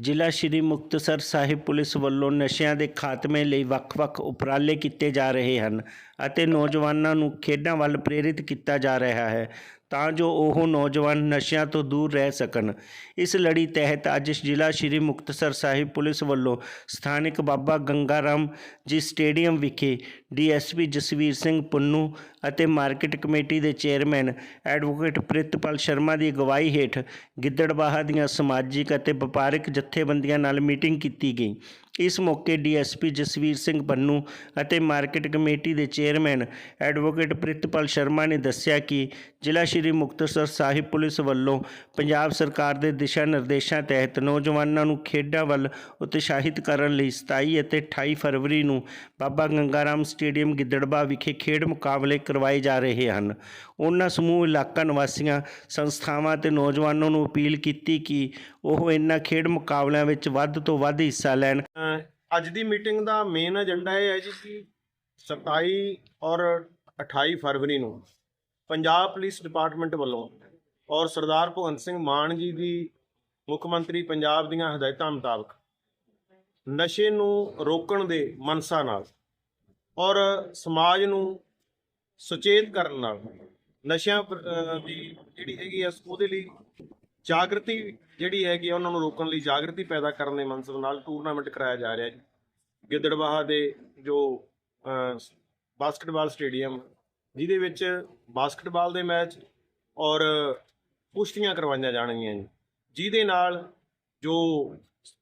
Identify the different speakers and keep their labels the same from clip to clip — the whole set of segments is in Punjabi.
Speaker 1: ਜ਼ਿਲ੍ਹਾ ਸ਼੍ਰੀ ਮੁਕਤਸਰ ਸਾਹਿਬ ਪੁਲਿਸ ਵੱਲੋਂ ਨਸ਼ਿਆਂ ਦੇ ਖਾਤਮੇ ਲਈ ਵੱਖ-ਵੱਖ ਉਪਰਾਲੇ ਕੀਤੇ ਜਾ ਰਹੇ ਹਨ ਅਤੇ ਨੌਜਵਾਨਾਂ ਨੂੰ ਖੇਡਾਂ ਵੱਲ ਪ੍ਰੇਰਿਤ ਕੀਤਾ ਜਾ ਰਿਹਾ ਹੈ। ਤਾਂ ਜੋ ਉਹ ਨੌਜਵਾਨ ਨਸ਼ਿਆਂ ਤੋਂ ਦੂਰ ਰਹਿ ਸਕਣ। ਇਸ ਲੜੀ ਤਹਿਤ ਅੱਜ ਜ਼ਿਲ੍ਹਾ ਸ਼੍ਰੀ ਮੁਕਤਸਰ ਸਾਹਿਬ ਪੁਲਿਸ ਵੱਲੋਂ ਸਥਾਨਕ ਬਾਬਾ ਗੰਗਾ ਰਾਮ ਜੀ ਸਟੇਡੀਅਮ ਵਿਖੇ ਡੀਐਸਪੀ ਜਸਵੀਰ ਸਿੰਘ ਪੁੰਨੂ ਅਤੇ ਮਾਰਕੀਟ ਕਮੇਟੀ ਦੇ ਚੇਅਰਮੈਨ ਐਡਵੋਕੇਟ ਪ੍ਰਿਤਪਾਲ ਸ਼ਰਮਾ ਦੀ ਅਗਵਾਈ ਹੇਠ ਗਿੱਦੜਬਾਹਾ ਦੀਆਂ ਸਮਾਜਿਕ ਅਤੇ ਵਪਾਰਕ ਜਥੇਬੰਦੀਆਂ ਨਾਲ ਮੀਟਿੰਗ ਕੀਤੀ ਗਈ। ਇਸ ਮੌਕੇ ਡੀਐਸਪੀ ਜਸਵੀਰ ਸਿੰਘ ਪੰਨੂ ਅਤੇ ਮਾਰਕੀਟ ਕਮੇਟੀ ਦੇ ਚੇਅਰਮੈਨ ਐਡਵੋਕੇਟ ਪ੍ਰਿਤਪਾਲ ਸ਼ਰਮਾ ਨੇ ਦੱਸਿਆ ਕਿ ਜ਼ਿਲ੍ਹਾ ਸ਼੍ਰੀ ਮੁਕਤਸਰ ਸਾਹਿਬ ਪੁਲਿਸ ਵੱਲੋਂ ਪੰਜਾਬ ਸਰਕਾਰ ਦੇ ਦਿਸ਼ਾ ਨਿਰਦੇਸ਼ਾਂ ਤਹਿਤ ਨੌਜਵਾਨਾਂ ਨੂੰ ਖੇਡਾਂ ਵੱਲ ਉਤਸ਼ਾਹਿਤ ਕਰਨ ਲਈ 27 ਅਤੇ 28 ਫਰਵਰੀ ਨੂੰ ਬਾਬਾ ਗੰਗਾ ਰਾਮ ਸਟੇਡੀਅਮ ਗਿੱਦੜਬਾਹਾ ਵਿਖੇ ਖੇਡ ਮੁਕਾਬਲੇ ਕਰਵਾਏ ਜਾ ਰਹੇ ਹਨ। ਉਹਨਾਂ ਸਮੂਹ ਇਲਾਕਾ ਨਿਵਾਸੀਆਂ, ਸੰਸਥਾਵਾਂ ਤੇ ਨੌਜਵਾਨਾਂ ਨੂੰ ਅਪੀਲ ਕੀਤੀ ਕਿ ਉਹ ਇਹਨਾਂ ਖੇਡ ਮੁਕਾਬਲਿਆਂ ਵਿੱਚ ਵੱਧ ਤੋਂ ਵੱਧ ਹਿੱਸਾ ਲੈਣ।
Speaker 2: ਅੱਜ ਦੀ ਮੀਟਿੰਗ ਦਾ ਮੇਨ ਏਜੰਡਾ ਇਹ ਹੈ ਜੀ ਕਿ 27 ਔਰ 28 ਫਰਵਰੀ ਨੂੰ ਪੰਜਾਬ ਪੁਲਿਸ ਡਿਪਾਰਟਮੈਂਟ ਵੱਲੋਂ ਔਰ ਸਰਦਾਰ ਭਗਵੰਤ ਸਿੰਘ ਮਾਨ ਜੀ ਦੀ ਮੁੱਖ ਮੰਤਰੀ ਪੰਜਾਬ ਦੀਆਂ ਹਦਾਇਤਾਂ ਮੁਤਾਬਕ ਨਸ਼ੇ ਨੂੰ ਰੋਕਣ ਦੇ ਮਨਸਾ ਨਾਲ ਔਰ ਸਮਾਜ ਨੂੰ ਸੁਚੇਤ ਕਰਨ ਨਾਲ ਨਸ਼ਿਆਂ ਦੀ ਜਿਹੜੀ ਹੈਗੀ ਆ, ਉਹਦੇ ਲਈ ਜਾਗਰਤੀ ਜਿਹੜੀ ਹੈਗੀ ਆ, ਉਹਨਾਂ ਨੂੰ ਰੋਕਣ ਲਈ ਜਾਗਰਤੀ ਪੈਦਾ ਕਰਨ ਦੇ ਮਨਸਬ ਨਾਲ ਟੂਰਨਾਮੈਂਟ ਕਰਾਇਆ ਜਾ ਰਿਹਾ ਜੀ ਗਿੱਦੜਬਾਹਾ ਦੇ ਜੋ ਬਾਸਕਟਬਾਲ ਸਟੇਡੀਅਮ, ਜਿਹਦੇ ਵਿੱਚ ਬਾਸਕਟਬਾਲ ਦੇ ਮੈਚ ਔਰ ਕੁਸ਼ਤੀਆਂ ਕਰਵਾਈਆਂ ਜਾਣਗੀਆਂ ਜੀ। ਜਿਹਦੇ ਨਾਲ ਜੋ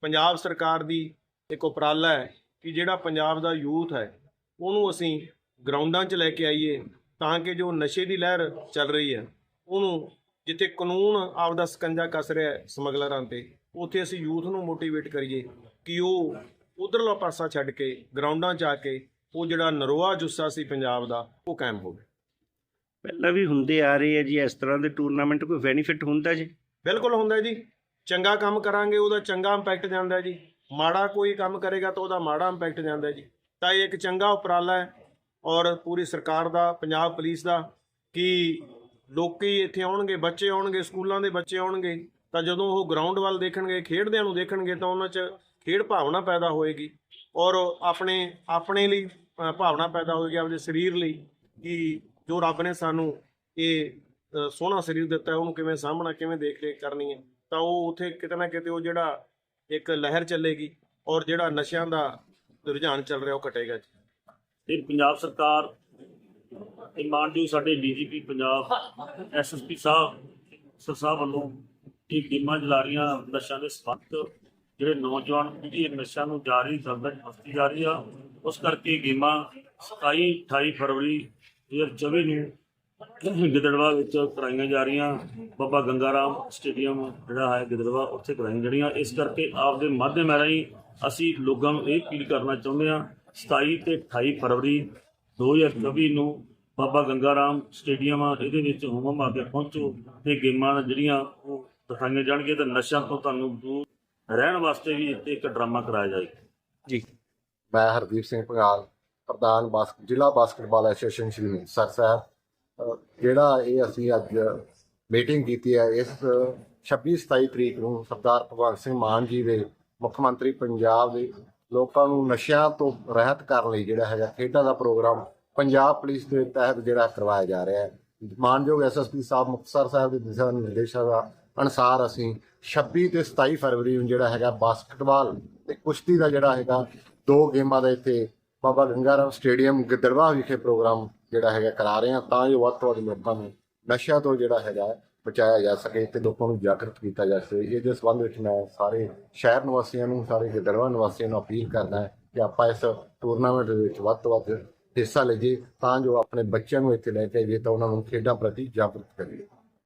Speaker 2: ਪੰਜਾਬ ਸਰਕਾਰ ਦੀ ਇੱਕ ਉਪਰਾਲਾ ਹੈ ਕਿ ਜਿਹੜਾ ਪੰਜਾਬ ਦਾ ਯੂਥ ਹੈ, ਉਹਨੂੰ ਅਸੀਂ ਗਰਾਊਂਡਾਂ 'ਚ ਲੈ ਕੇ ਆਈਏ ਤਾਂ ਕਿ ਜੋ ਨਸ਼ੇ ਦੀ ਲਹਿਰ ਚੱਲ ਰਹੀ ਹੈ, ਉਹਨੂੰ ਜਿੱਥੇ ਕਾਨੂੰਨ ਆਪਦਾ ਸਕੰਜਾ ਕੱਸ ਰਿਹਾ ਹੈ ਸਮਗਲਰਾਂ ਤੇ ਉੱਥੇ ਅਸੀਂ ਯੂਥ ਨੂੰ ਮੋਟੀਵੇਟ ਕਰੀਏ ਕਿ ਉਹ ਉਧਰਲਾ ਪਾਸਾ ਛੱਡ ਕੇ ਗਰਾਊਂਡਾਂ 'ਚ ਆ ਕੇ ਉਹ ਜਿਹੜਾ ਨਰੋਆ ਜੁੱਸਾ ਸੀ ਪੰਜਾਬ ਦਾ ਉਹ ਕਾਇਮ ਹੋਵੇ
Speaker 1: ਪਹਿਲਾਂ ਵੀ ਹੁੰਦੇ ਆ ਰਹੇ ਆ ਜੀ ਇਸ ਤਰ੍ਹਾਂ ਦੇ ਟੂਰਨਾਮੈਂਟ ਕੋਈ ਬੈਨੀਫਿਟ ਹੁੰਦਾ ਜੀ?
Speaker 2: ਬਿਲਕੁਲ ਹੁੰਦਾ ਜੀ। ਚੰਗਾ ਕੰਮ ਕਰਾਂਗੇ ਉਹਦਾ ਚੰਗਾ ਇੰਪੈਕਟ ਜਾਂਦਾ ਜੀ। ਮਾੜਾ ਕੋਈ ਕੰਮ ਕਰੇਗਾ ਤਾਂ ਉਹਦਾ ਮਾੜਾ ਇੰਪੈਕਟ ਜਾਂਦਾ ਜੀ। ਤਾਂ ਇਹ ਇੱਕ ਚੰਗਾ ਉਪਰਾਲਾ ਹੈ ਔਰ ਪੂਰੀ ਸਰਕਾਰ ਦਾ ਪੰਜਾਬ ਪੁਲਿਸ ਦਾ ਕਿ ਲੋਕੀ ਇੱਥੇ ਆਉਣਗੇ, ਬੱਚੇ ਆਉਣਗੇ, ਸਕੂਲਾਂ ਦੇ ਬੱਚੇ ਆਉਣਗੇ, ਤਾਂ ਜਦੋਂ ਉਹ ਗਰਾਊਂਡ ਵੱਲ ਦੇਖਣਗੇ, ਖੇਡਦਿਆਂ ਨੂੰ ਦੇਖਣਗੇ, ਤਾਂ ਉਹਨਾਂ 'ਚ ਖੇਡ ਭਾਵਨਾ ਪੈਦਾ ਹੋਏਗੀ ਔਰ ਆਪਣੇ ਆਪਣੇ ਲਈ ਭਾਵਨਾ ਪੈਦਾ ਹੋਏਗੀ ਆਪਣੇ ਸਰੀਰ ਲਈ ਕਿ ਜੋ ਰੱਬ ਨੇ ਸਾਨੂੰ ਇਹ ਸੋਹਣਾ ਸਰੀਰ ਦਿੱਤਾ, ਉਹਨੂੰ ਕਿਵੇਂ ਸਾਹਮਣਾ ਕਿਵੇਂ ਦੇਖ ਰੇਖ ਕਰਨੀ ਹੈ, ਤਾਂ ਉਹ ਉਥੇ ਕਿਤੇ ਨਾ ਕਿਤੇ ਉਹ ਜਿਹੜਾ ਇੱਕ ਲਹਿਰ ਚੱਲੇਗੀ ਔਰ ਜਿਹੜਾ ਨਸ਼ਿਆਂ ਦਾ ਰੁਝਾਨ ਚੱਲ ਰਿਹਾ, ਉਹ ਘਟੇਗਾ ਜੀ।
Speaker 3: ਤੇ ਪੰਜਾਬ ਸਰਕਾਰ ਤੇ ਮਾਨਯੋਗ ਸਾਡੇ ਡੀਜੀਪੀ ਪੰਜਾਬ, ਐਸਐਸਪੀ ਸਾਹਿਬ, ਸਰ ਸਾਹਿਬ ਵੱਲੋਂ ਇਹ ਗੇਮਾਂ ਚਲਾ ਰਹੀਆਂ ਨਸ਼ਿਆਂ ਦੇ ਸਬੰਧ ਜਿਹੜੇ ਨੌਜਵਾਨ ਪੀੜ੍ਹੀ ਨਸ਼ਿਆਂ ਨੂੰ ਜਾਰੀ ਦਲਦਲ ਫਸਦੀ ਜਾ ਰਹੀ ਆ। ਉਸ ਕਰਕੇ ਇਹ ਗੇਮਾਂ 27 28 ਫਰਵਰੀ 2024 ਨੂੰ ਗਿੱਦੜਵਾ ਵਿੱਚ ਕਰਾਈਆਂ ਜਾ ਰਹੀਆਂ। ਬਾਬਾ ਗੰਗਾ ਰਾਮ ਸਟੇਡੀਅਮ, ਜਿਹੜਾ ਹੈ ਗਿੱਦੜਵਾ, ਉੱਥੇ ਕਰਾਈਆਂ ਜਿਹੜੀਆਂ ਇਸ ਕਰਕੇ ਆਪਦੇ ਮਾਧਿਅਮ ਰਾਹੀਂ ਅਸੀਂ ਲੋਕਾਂ ਨੂੰ ਇਹ ਅਪੀਲ ਕਰਨਾ ਚਾਹੁੰਦੇ ਹਾਂ 27 ਤੇ 28 ਫਰਵਰੀ 2024 ਨੂੰ ਬਾਬਾ ਗੰਗਾ ਰਾਮ ਸਟੇਡੀਅਮ ਆ ਇਹਦੇ ਵਿੱਚ ਹੁਮਮ ਆ ਕੇ ਪਹੁੰਚੋ ਤੇ ਗੇਮਾਂ ਜਿਹੜੀਆਂ ਉਹ ਦਿਖਾਈਆਂ ਜਾਣਗੀਆਂ ਤੇ ਨਸ਼ਿਆਂ ਤੋਂ ਤੁਹਾਨੂੰ ਦੂਰ ਰਹਿਣ ਵਾਸਤੇ ਵੀ ਇੱਥੇ ਇੱਕ ਡਰਾਮਾ ਕਰਾਇਆ ਜਾਏਗਾ।
Speaker 1: ਜੀ।
Speaker 4: ਮੈਂ ਹਰਦੀਪ ਸਿੰਘ ਪੰਗਾਲ ਪ੍ਰਧਾਨ ਬਾਸ, ਜ਼ਿਲ੍ਹਾ ਬਾਸਕਟਬਾਲ ਐਸੋਸੀਏਸ਼ਨ ਸ਼੍ਰੀ ਸਰ ਸਾਹਿਬ। ਜਿਹੜਾ ਇਹ ਅਸੀਂ ਅੱਜ ਮੀਟਿੰਗ ਕੀਤੀ ਹੈ, ਇਸ 26 27 ਤਰੀਕ ਨੂੰ ਸਰਦਾਰ ਭਗਵੰਤ ਸਿੰਘ ਮਾਨ ਜੀ ਦੇ ਮੁੱਖ ਮੰਤਰੀ ਪੰਜਾਬ ਦੇ ਲੋਕਾਂ ਨੂੰ ਨਸ਼ਿਆਂ ਤੋਂ ਰਹਿਤ ਕਰਨ ਲਈ ਜਿਹੜਾ ਹੈਗਾ ਖੇਡਾਂ ਦਾ ਪ੍ਰੋਗਰਾਮ ਪੰਜਾਬ ਪੁਲਿਸ ਦੇ ਤਹਿਤ ਜਿਹੜਾ ਕਰਵਾਇਆ ਜਾ ਰਿਹਾ ਹੈ। ਮਾਨਯੋਗ ਐਸਐਸਪੀ ਸਾਹਿਬ ਮੁਕਤਸਰ ਸਾਹਿਬ ਦੇ ਦਿਸ਼ਾ ਨਿਰਦੇਸ਼ਾਂ ਦਾ ਅਨੁਸਾਰ ਅਸੀਂ 26 ਤੇ 27 ਫਰਵਰੀ ਨੂੰ ਜਿਹੜਾ ਹੈਗਾ ਬਾਸਕਟਬਾਲ ਤੇ ਕੁਸ਼ਤੀ ਦਾ ਜਿਹੜਾ ਹੈਗਾ ਦੋ ਗੇਮਾਂ ਦਾ ਇੱਥੇ ਬਾਬਾ ਗੰਗਾ ਰਾਮ ਸਟੇਡੀਅਮ ਗਿੱਦੜਬਾਹਾ ਵਿਖੇ ਪ੍ਰੋਗਰਾਮ ਜਿਹੜਾ ਹੈਗਾ ਕਰਾ ਰਹੇ ਹਾਂ। ਤਾਂ ਜੋ ਵੱਧ ਤੋਂ ਵੱਧ ਲੋਕਾਂ ਨੂੰ ਨਸ਼ਿਆਂ ਤੋਂ ਜਿਹੜਾ ਹੈਗਾ ਪਹੁੰਚਾਇਆ ਜਾ ਸਕੇ ਤੇ ਲੋਕਾਂ ਨੂੰ ਜਾਗਰਤ ਕੀਤਾ ਜਾ ਸਕੇ। ਇਹਦੇ ਸੰਬੰਧ ਵਿੱਚ ਮੈਂ ਸਾਰੇ ਸ਼ਹਿਰ ਨਿਵਾਸੀਆਂ ਨੂੰ, ਸਾਰੇ ਗਿੱਦੜਬਾਹਾ ਨਿਵਾਸੀਆਂ ਨੂੰ ਅਪੀਲ ਕਰਦਾ ਹੈ ਕਿ ਆਪਾਂ ਇਸ ਟੂਰਨਾਮੈਂਟ ਦੇ ਵਿੱਚ ਵੱਧ ਤੋਂ ਵੱਧ ਹਿੱਸਾ ਲਈਏ ਤਾਂ ਜੋ ਆਪਣੇ ਬੱਚਿਆਂ ਨੂੰ ਇੱਥੇ ਲੈ ਕੇ ਆਈਏ ਤਾਂ ਉਹਨਾਂ ਨੂੰ ਖੇਡਾਂ ਪ੍ਰਤੀ ਜਾਗਰੂਕ ਕਰੀਏ।